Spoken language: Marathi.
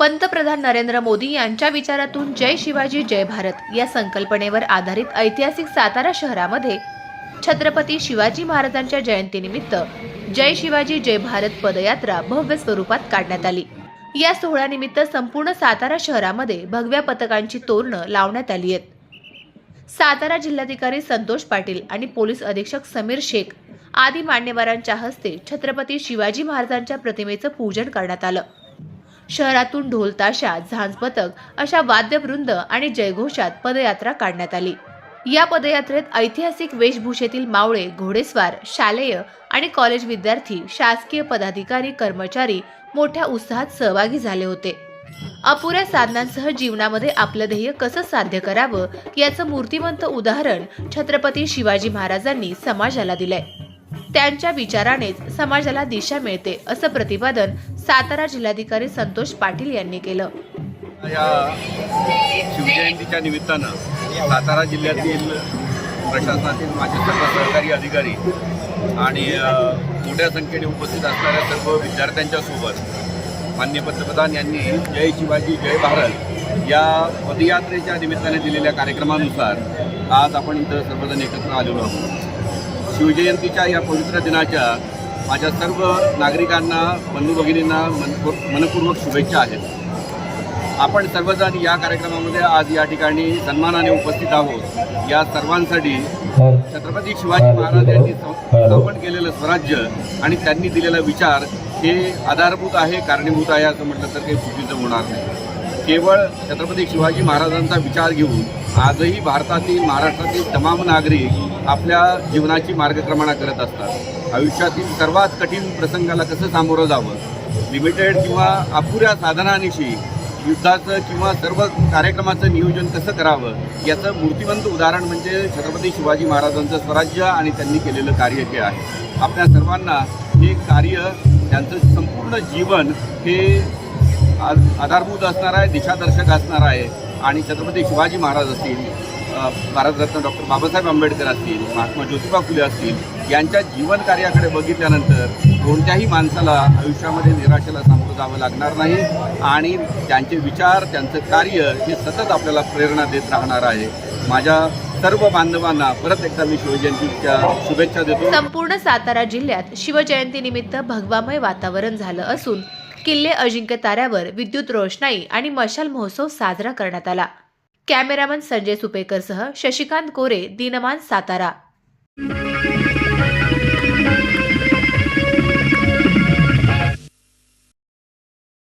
पंतप्रधान नरेंद्र मोदी यांच्या विचारातून जय शिवाजी जय भारत या संकल्पनेवर आधारित ऐतिहासिक सातारा शहरामध्ये छत्रपती शिवाजी महाराजांच्या जयंतीनिमित्त जय शिवाजी जय भारत पदयात्रा भव्य स्वरूपात काढण्यात आली. या सोहळ्यानिमित्त संपूर्ण सातारा शहरामध्ये भगव्या पथकांची तोरणं लावण्यात आली आहेत. सातारा जिल्हाधिकारी संतोष पाटील आणि पोलीस अधीक्षक समीर शेख आदी मान्यवरांच्या हस्ते छत्रपती शिवाजी महाराजांच्या प्रतिमेचं पूजन करण्यात आलं. शहरातून ढोलताशा झांज पथक अशा वाद्यवृंद आणि जयघोषात पदयात्रा काढण्यात आली. या पदयात्रेत ऐतिहासिक वेशभूषेतील मावळे घोडेस्वार शालेय आणि कॉलेज विद्यार्थी शासकीय पदाधिकारी कर्मचारी मोठ्या उत्साहात सहभागी झाले होते. अपुऱ्या साधनांसह जीवनामध्ये आपलं ध्येय कसं साध्य करावं याचं मूर्तिमंत उदाहरण छत्रपती शिवाजी महाराजांनी समाजाला दिलंय. त्यांच्या विचारानेच समाजाला दिशा मिळते असं प्रतिपादन सातारा जिल्हाधिकारी संतोष पाटील यांनी केलं. या शिवजयंतीच्या निमित्तानं सातारा जिल्ह्यातील प्रशासनातील माझे सर्व सरकारी अधिकारी आणि मोठ्या संख्येने उपस्थित असणाऱ्या सर्व विद्यार्थ्यांच्या सोबत मान्य पंतप्रधान यांनी जय शिवाजी जय भारत या पदयात्रेच्या निमित्ताने दिलेल्या कार्यक्रमानुसार आज आपण इथं सर्वजण एकत्र आलेलो आहोत. शिवजयंतीच्या या पवित्र दिनाच्या माझ्या सर्व नागरिकांना बंधू भगिनींना मनपूर्वक शुभेच्छा आहेत. आपण सर्वजण या कार्यक्रमामध्ये आज या ठिकाणी सन्मानाने उपस्थित आहोत. या सर्वांसाठी छत्रपती शिवाजी महाराज यांनी स्थापन केलेलं स्वराज्य आणि त्यांनी दिलेला विचार हे आधारभूत आहे कारणीभूत आहे असं म्हटलं तर काही चुकीचं होणार नाही. केवळ छत्रपती शिवाजी महाराजांचा विचार घेऊन आजही भारतातील महाराष्ट्रातील तमाम नागरिक आपल्या जीवनाची मार्गक्रमणा करत असतात. आयुष्यातील सर्वात कठीण प्रसंगाला कसं सामोरं जावं? लिमिटेड किंवा अपुऱ्या साधनानिशी युद्धाचं किंवा सर्व कार्यक्रमाचं नियोजन कसं करावं? याचं मूर्तिवंत उदाहरण म्हणजे छत्रपती शिवाजी महाराजांचं स्वराज्य आणि त्यांनी केलेलं कार्य हे आहे. आपल्या सर्वांना हे कार्य त्यांचं संपूर्ण जीवन हे आधारभूत असणार आहे दिशादर्शक असणार आहे आणि छत्रपती शिवाजी महाराज असतील भारतरत्न डॉक्टर बाबासाहेब आंबेडकर असतील महात्मा ज्योतिबा फुले असतील यांच्या जीवन कार्याकडे बघितल्यानंतर कोणत्याही माणसाला आयुष्यामध्ये निराशेला सामोरं जावं लागणार नाही आणि त्यांचे विचार त्यांचं कार्य हे सतत आपल्याला प्रेरणा देत राहणार आहे. माझ्या सर्व बांधवांना परत एकदा मी शिवजयंतीच्या शुभेच्छा देतो. संपूर्ण सातारा जिल्ह्यात शिवजयंतीनिमित्त भगवामय वातावरण झालं असून किल्ले अजिंक्य ताऱ्यावर विद्युत रोषणाई आणि मशाल महोत्सव साजरा करण्यात आला. कॅमेरामन संजय सुपेकरसह शशिकांत कोरे दिनमान सातारा.